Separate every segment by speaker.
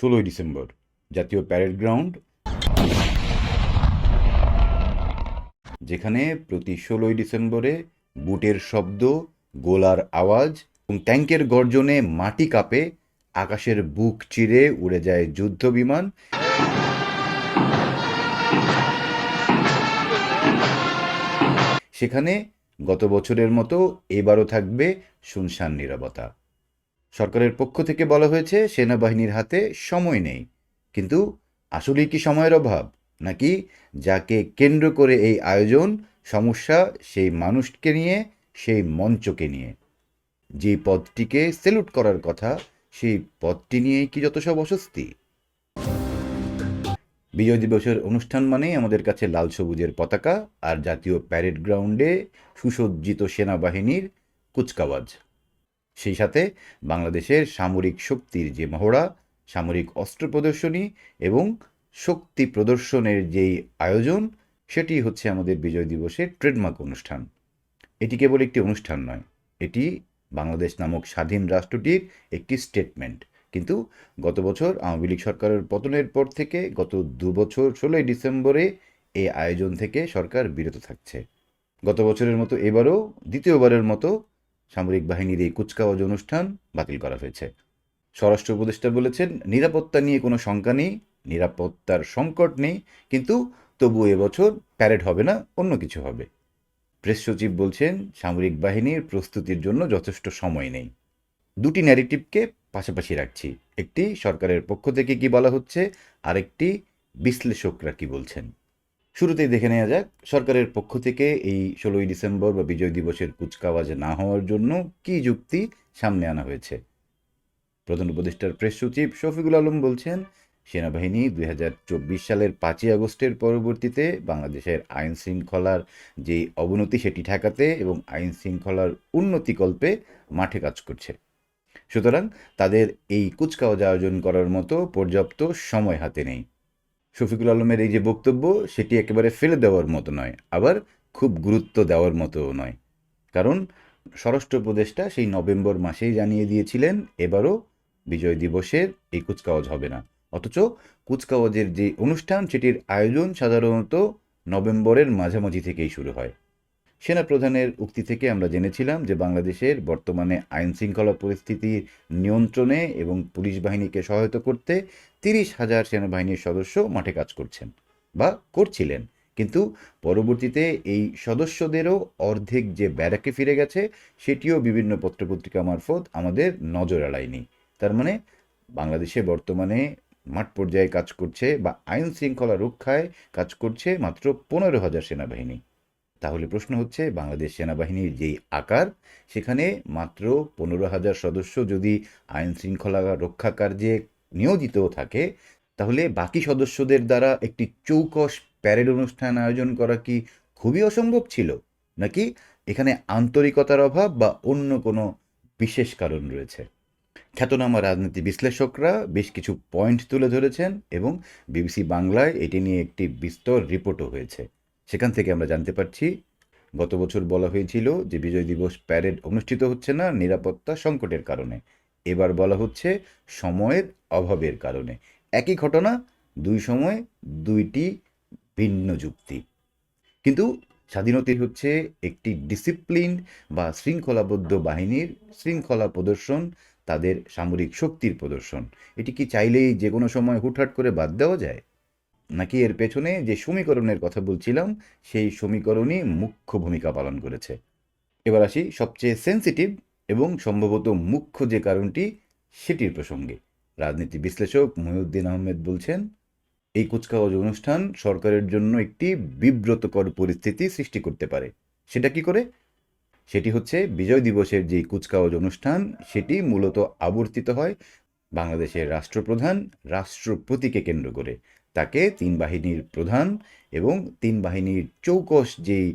Speaker 1: ষোলোই ডিসেম্বর, জাতীয় parade ground যেখানে প্রতি ষোলোই ডিসেম্বরে বুটের শব্দ, গোলার আওয়াজ এবং ট্যাঙ্কের গর্জনে মাটি কাঁপে, আকাশের বুক চিরে উড়ে যায় যুদ্ধ বিমান সেখানে গত বছরের মতো এবারও থাকবে শুনশান নিরবতা। সরকারের পক্ষ থেকে বলা হয়েছে, সেনাবাহিনীর হাতে সময় নেই। কিন্তু আসলেই কি সময়ের অভাব? নাকি যাকে কেন্দ্র করে এই আয়োজন, সমস্যা সেই মানুষকে নিয়ে, সেই মঞ্চকে নিয়ে? যে পদটিকে সেলুট করার কথা, সেই পদটি নিয়েই কি যত সব অস্বস্তি? বিজয় দিবসের অনুষ্ঠান মানেই আমাদের কাছে লাল সবুজের পতাকা আর জাতীয় প্যারেড গ্রাউন্ডে সুসজ্জিত সেনাবাহিনীর কুচকাওয়াজ। সেই সাথে বাংলাদেশের সামরিক শক্তির যে মহড়া, সামরিক অস্ত্র প্রদর্শনী এবং শক্তি প্রদর্শনের যেই আয়োজন, সেটি হচ্ছে আমাদের বিজয় দিবসের ট্রেডমার্ক অনুষ্ঠান। এটি কেবল একটি অনুষ্ঠান নয়, এটি বাংলাদেশ নামক স্বাধীন রাষ্ট্রটির একটি স্টেটমেন্ট কিন্তু গত বছর আওয়ামী লীগ সরকারের পতনের পর থেকে গত দু বছর ষোলোই ডিসেম্বরে এই আয়োজন থেকে সরকার বিরত থাকছে। গত বছরের মতো এবারও দ্বিতীয়বারের মতো সামরিক বাহিনীর এই কুচকাওয়াজ অনুষ্ঠান বাতিল করা হয়েছে। স্বরাষ্ট্র উপদেষ্টা বলেছেন, নিরাপত্তা নিয়ে কোনো শঙ্কা নেই, নিরাপত্তার সংকট নেই, কিন্তু তবু এবছর প্যারেড হবে না, অন্য কিছু হবে। প্রেস সচিব বলছেন, সামরিক বাহিনীর প্রস্তুতির জন্য যথেষ্ট সময় নেই। দুটি ন্যারেটিভকে পাশাপাশি রাখছি। একটি সরকারের পক্ষ থেকে কি বলা হচ্ছে, আরেকটি বিশ্লেষকরা কি বলছেন। শুরুতেই দেখে নেওয়া যাক, সরকারের পক্ষ থেকে এই ষোলোই ডিসেম্বর বা বিজয় দিবসের কুচকাওয়াজ না হওয়ার জন্য কি যুক্তি সামনে আনা হয়েছে? প্রধান উপদেষ্টার প্রেস সচিব শফিকুল আলম বলছেন, সেনাবাহিনী দুই হাজার চব্বিশ সালের পাঁচই আগস্টের পরবর্তীতে বাংলাদেশের আইন শৃঙ্খলার যে অবনতি সেটি ঠেকাতে এবং আইন শৃঙ্খলার উন্নতিকল্পে মাঠে কাজ করছে। সুতরাং তাদের এই কুচকাওয়াজ আয়োজন করার মতো পর্যাপ্ত সময় হাতে নেই। শফিকুল আলমের এই যে বক্তব্য, সেটি একেবারে ফেলে দেওয়ার মতো নয়, আবার খুব গুরুত্ব দেওয়ার মতোও নয়। কারণ স্বরাষ্ট্র উপদেষ্টা সেই নভেম্বর মাসেই জানিয়ে দিয়েছিলেন, এবারও বিজয় দিবসের এই কুচকাওয়াজ হবে না। অথচ কুচকাওয়াজের যে অনুষ্ঠান, সেটির আয়োজন সাধারণত নভেম্বরের মাঝামাঝি থেকেই শুরু হয়। সেনাপ্রধানের উক্তি থেকে আমরা জেনেছিলাম যে বাংলাদেশের বর্তমানে আইন শৃঙ্খলা পরিস্থিতির নিয়ন্ত্রণে এবং পুলিশ বাহিনীকে সহায়তা করতে তিরিশ হাজার সেনাবাহিনীর সদস্য মাঠে কাজ করছেন বা করছিলেন। কিন্তু পরবর্তীতে এই সদস্যদেরও অর্ধেক যে ব্যারাকে ফিরে গেছে, সেটিও বিভিন্ন পত্রপত্রিকা মারফত আমাদের নজর এড়ায়নি তার মানে বাংলাদেশে বর্তমানে মাঠ পর্যায়ে কাজ করছে বা আইন শৃঙ্খলা রক্ষায় কাজ করছে মাত্র পনেরো হাজার সেনাবাহিনী। তাহলে প্রশ্ন হচ্ছে, বাংলাদেশ সেনাবাহিনীর যেই আকার, সেখানে মাত্র পনেরো হাজার সদস্য যদি আইন শৃঙ্খলা রক্ষা কার্যে নিয়োজিত থাকে, তাহলে বাকি সদস্যদের দ্বারা একটি চৌকস প্যারেড অনুষ্ঠান আয়োজন করা কি খুবই অসম্ভব ছিল? নাকি এখানে আন্তরিকতার অভাব বা অন্য কোনো বিশেষ কারণ রয়েছে? খ্যাতনামা রাজনীতি বিশ্লেষকরা বেশ কিছু পয়েন্ট তুলে ধরেছেন এবং বিবিসি বাংলায় এটি নিয়ে একটি বিস্তর রিপোর্টও হয়েছে। সেখান থেকে আমরা জানতে পারছি, গত বছর বলা হয়েছিল যে বিজয় দিবস প্যারেড অনুষ্ঠিত হচ্ছে না নিরাপত্তা সংকটের কারণে। এবার বলা হচ্ছে সময়ের অভাবের কারণে। একই ঘটনা, দুই সময় দুইটি ভিন্ন যুক্তি। কিন্তু স্বাধীনতা হচ্ছে একটি ডিসিপ্লিন বা শৃঙ্খলাবদ্ধ বাহিনীর শৃঙ্খলা প্রদর্শন, তাদের সামরিক শক্তির প্রদর্শন। এটি কি চাইলেই যে কোনো সময় হুটহাট করে বাদ দেওয়া যায়? নাকি এর পেছনে যে সমীকরণের কথা বলছিলাম, সেই সমীকরণই মুখ্য ভূমিকা পালন করেছে। এবার আসি সবচেয়ে সেন্সিটিভ এবং সম্ভবত মুখ্য যে কারণটি, সেটির প্রসঙ্গে। রাজনীতি বিশ্লেষক মহিউদ্দিন আহমেদ বলছেন, এই কুচকাওয়াজ অনুষ্ঠান সরকারের জন্য একটি বিব্রতকর পরিস্থিতি সৃষ্টি করতে পারে। সেটা কি করে? সেটি হচ্ছে বিজয় দিবসের যে কুচকাওয়াজ অনুষ্ঠান, সেটি মূলত আবর্তিত হয় বাংলাদেশের রাষ্ট্রপ্রধান রাষ্ট্রপতিকে কেন্দ্র করে। তাকে তিন বাহিনীর প্রধান এবং তিন বাহিনীর চৌকস যেই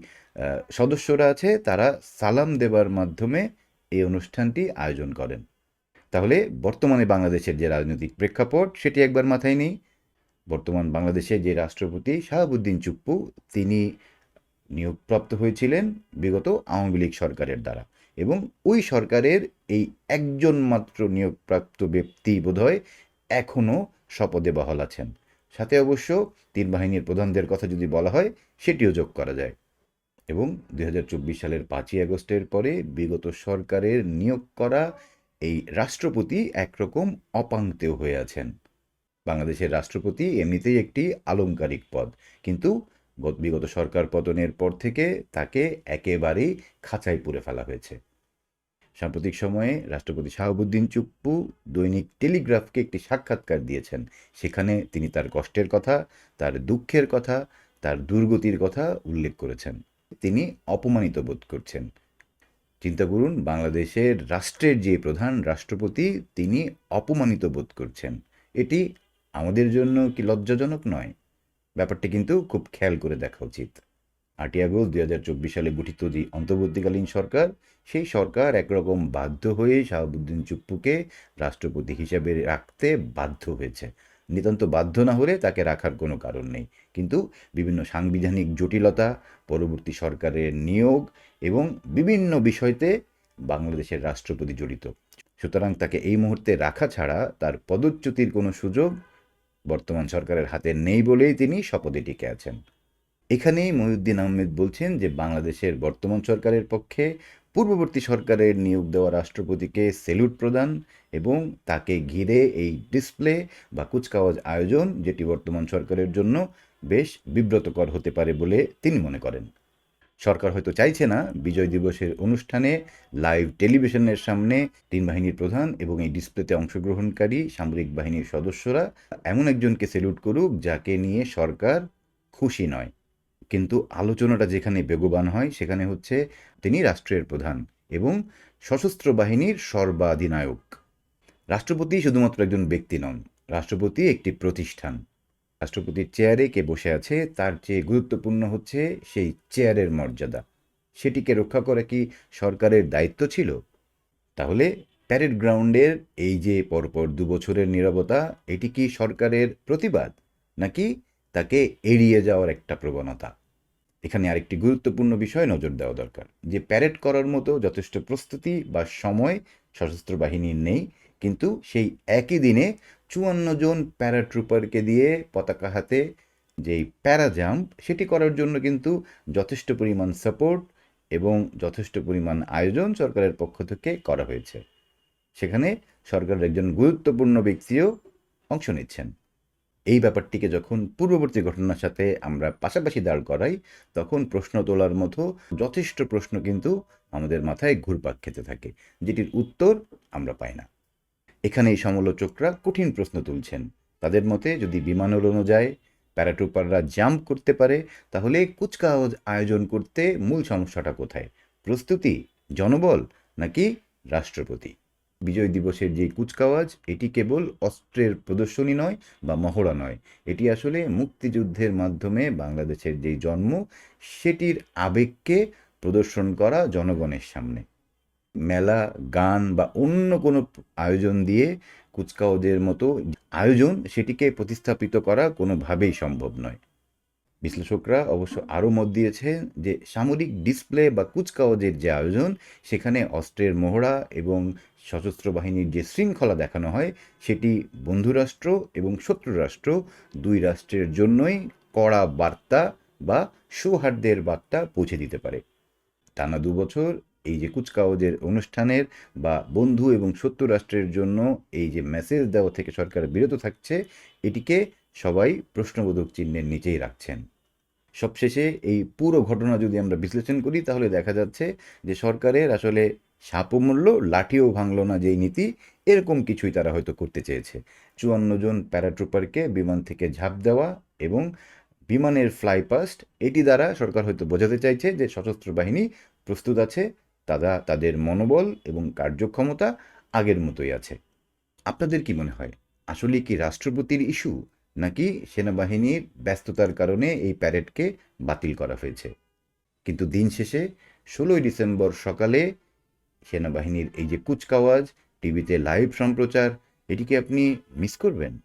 Speaker 1: সদস্যরা আছে, তারা সালাম দেবার মাধ্যমে এই অনুষ্ঠানটি আয়োজন করেন। তাহলে বর্তমানে বাংলাদেশের যে রাজনৈতিক প্রেক্ষাপট, সেটি একবার মাথায় নেই। বর্তমান বাংলাদেশের যে রাষ্ট্রপতি শাহাবুদ্দিন চুপ্পু, তিনি নিয়োগপ্রাপ্ত হয়েছিলেন বিগত আওয়ামী লীগ সরকারের দ্বারা এবং ওই সরকারের এই একজন মাত্র নিয়োগপ্রাপ্ত ব্যক্তি বোধহয় এখনও শপথে বহাল আছেন। সাথে অবশ্য তিন বাহিনীর প্রধানদের কথা যদি বলা হয়, সেটিও যোগ করা যায়। এবং দু হাজার চব্বিশ সালের পাঁচই আগস্টের পরে বিগত সরকারের নিয়োগ করা এই রাষ্ট্রপতি একরকম অপাঙ্ক্তেয় হয়ে আছেন। বাংলাদেশের রাষ্ট্রপতি এমনিতেই একটি আলংকারিক পদ, কিন্তু বিগত সরকার পতনের পর থেকে তাকে একেবারেই খাঁচায় পুরে ফেলা হয়েছে। সাম্প্রতিক সময়ে রাষ্ট্রপতি শাহাবুদ্দিন চুপ্পু দৈনিক টেলিগ্রাফকে একটি সাক্ষাৎকার দিয়েছেন। সেখানে তিনি তার কষ্টের কথা, তার দুঃখের কথা, তার দুর্গতির কথা উল্লেখ করেছেন। তিনি অপমানিত বোধ করছেন। চিন্তা করুন, বাংলাদেশের রাষ্ট্রের যে প্রধান রাষ্ট্রপতি, তিনি অপমানিত বোধ করছেন। এটি আমাদের জন্য কি লজ্জাজনক নয়? ব্যাপারটি কিন্তু খুব খেয়াল করে দেখা উচিত। আটই আগস্ট দুই হাজার চব্বিশ সালে গঠিত যে অন্তর্বর্তীকালীন সরকার, সেই সরকার একরকম বাধ্য হয়ে শাহাবুদ্দিন চুপ্পুকে রাষ্ট্রপতি হিসাবে রাখতে বাধ্য হয়েছে। নিতান্ত বাধ্য না হলে তাকে রাখার কোনো কারণ নেই। কিন্তু বিভিন্ন সাংবিধানিক জটিলতা, পরবর্তী সরকারের নিয়োগ এবং বিভিন্ন বিষয়তে বাংলাদেশের রাষ্ট্রপতি জড়িত। সুতরাং তাকে এই মুহূর্তে রাখা ছাড়া তার পদচ্যুতির কোনো সুযোগ বর্তমান সরকারের হাতে নেই বলেই তিনি শপথে টিকে আছেন। এখানেই মহিউদ্দিন আহমেদ বলছেন যে বাংলাদেশের বর্তমান সরকারের পক্ষে পূর্ববর্তী সরকারের নিয়োগ দেওয়া রাষ্ট্রপতিকে সেলুট প্রদান এবং তাকে ঘিরে এই ডিসপ্লে বা কুচকাওয়াজ আয়োজন, যেটি বর্তমান সরকারের জন্য বেশ বিব্রতকর হতে পারে বলে তিনি মনে করেন। সরকার হয়তো চাইছে না বিজয় দিবসের অনুষ্ঠানে লাইভ টেলিভিশনের সামনে তিন বাহিনীর প্রধান এবং এই ডিসপ্লেতে অংশগ্রহণকারী সামরিক বাহিনীর সদস্যরা এমন একজনকে সেলুট করুক, যাকে নিয়ে সরকার খুশি নয়। কিন্তু আলোচনাটা যেখানে বেগবান হয়, সেখানে হচ্ছে তিনি রাষ্ট্রের প্রধান এবং সশস্ত্র বাহিনীর সর্বাধিনায়ক। রাষ্ট্রপতি শুধুমাত্র একজন ব্যক্তি নন, রাষ্ট্রপতি একটি প্রতিষ্ঠান। রাষ্ট্রপতির চেয়ারে কে বসে আছে, তার চেয়ে গুরুত্বপূর্ণ হচ্ছে সেই চেয়ারের মর্যাদা। সেটিকে রক্ষা করা কি সরকারের দায়িত্ব ছিল? তাহলে প্যারেড গ্রাউন্ডের এই যে পরপর দু বছরের নীরবতা, এটি কি সরকারের প্রতিবাদ, নাকি তাকে এড়িয়ে যাওয়ার একটা প্রবণতা। এখানে আরেকটি গুরুত্বপূর্ণ বিষয় নজর দেওয়া দরকার। যে প্যারেড করার মতো যথেষ্ট প্রস্তুতি বা সময় সশস্ত্র বাহিনীর নেই, কিন্তু সেই একই দিনে চুয়ান্ন জন প্যারাট্রুপারকে দিয়ে পতাকা হাতে যেই প্যারা জাম্প সেটি করার জন্য কিন্তু যথেষ্ট পরিমাণ সাপোর্ট এবং যথেষ্ট পরিমাণ আয়োজন সরকারের পক্ষ থেকে করা হয়েছে। সেখানে সরকারের একজন গুরুত্বপূর্ণ ব্যক্তিও অংশ নিচ্ছেন। এই ব্যাপারটিকে যখন পূর্ববর্তী ঘটনার সাথে আমরা পাশাপাশি দাঁড় করাই, তখন প্রশ্ন তোলার মতো যথেষ্ট প্রশ্ন কিন্তু আমাদের মাথায় ঘুরপাক খেতে থাকে, যেটির উত্তর আমরা পাই না। এখানে এই সমালোচকরা কঠিন প্রশ্ন তুলছেন। তাদের মতে যদি বিমান উড়ানো যায় প্যারাট্রুপাররা জাম্প করতে পারে, তাহলে কুচকাওয়াজ আয়োজন করতে মূল সমস্যাটা কোথায়? প্রস্তুতি জনবল নাকি রাষ্ট্রপতি? বিজয় দিবসের যে কুচকাওয়াজ, এটি কেবল অস্ত্রের প্রদর্শনী নয় বা মহড়া নয়। এটি আসলে মুক্তিযুদ্ধের মাধ্যমে বাংলাদেশের যেই জন্ম, সেটির আবেগকে প্রদর্শন করা জনগণের সামনে। মেলা, গান বা অন্য কোনো আয়োজন দিয়ে কুচকাওয়াজের মতো আয়োজন সেটিকে প্রতিস্থাপিত করা কোনোভাবেই সম্ভব নয়। বিশ্লেষকরা অবশ্য আরও মত দিয়েছেন যে সামরিক ডিসপ্লে বা কুচকাওয়াজের যে আয়োজন, সেখানে অস্ত্রের মহড়া এবং সশস্ত্র বাহিনীর যে শৃঙ্খলা দেখানো হয়, সেটি বন্ধুরাষ্ট্র এবং শত্রুরাষ্ট্র, দুই রাষ্ট্রের জন্যই কড়া বার্তা বা সৌহার্দ্যের বার্তা পৌঁছে দিতে পারে। টানা দু বছর এই যে কুচকাওয়াজের অনুষ্ঠানের বা বন্ধু এবং শত্রু রাষ্ট্রের জন্য এই যে মেসেজ দেওয়া থেকে সরকার বিরত থাকছে, এটিকে সবাই প্রশ্নবোধক চিহ্নের নিচেই রাখছেন। সবশেষে এই পুরো ঘটনা যদি আমরা বিশ্লেষণ করি, তাহলে দেখা যাচ্ছে যে সরকারের আসলে সাপও মূল্য লাঠিও ভাঙল না যেই নীতি, এরকম কিছুই তারা হয়তো করতে চেয়েছে। চুয়ান্ন জন প্যারাট্রুপারকে বিমান থেকে ঝাঁপ দেওয়া এবং বিমানের ফ্লাই পাস্ট, এটি দ্বারা সরকার হয়তো বোঝাতে চাইছে যে সশস্ত্র বাহিনী প্রস্তুত আছে, তারা তাদের মনোবল এবং কার্যক্ষমতা আগের মতোই আছে। আপনাদের কি মনে হয়, আসলে কি রাষ্ট্রপতির ইস্যু? নাকি সেনাবাহিনীর ব্যস্ততার কারণে এই প্যারেডকে বাতিল করা হয়েছে। কিন্তু দিন শেষে ষোলোই ডিসেম্বর সকালে সেনাবাহিনীর এই যে কুচকাওয়াজ, টিভিতে লাইভ সম্প্রচার, এটিকে আপনি মিস করবেন?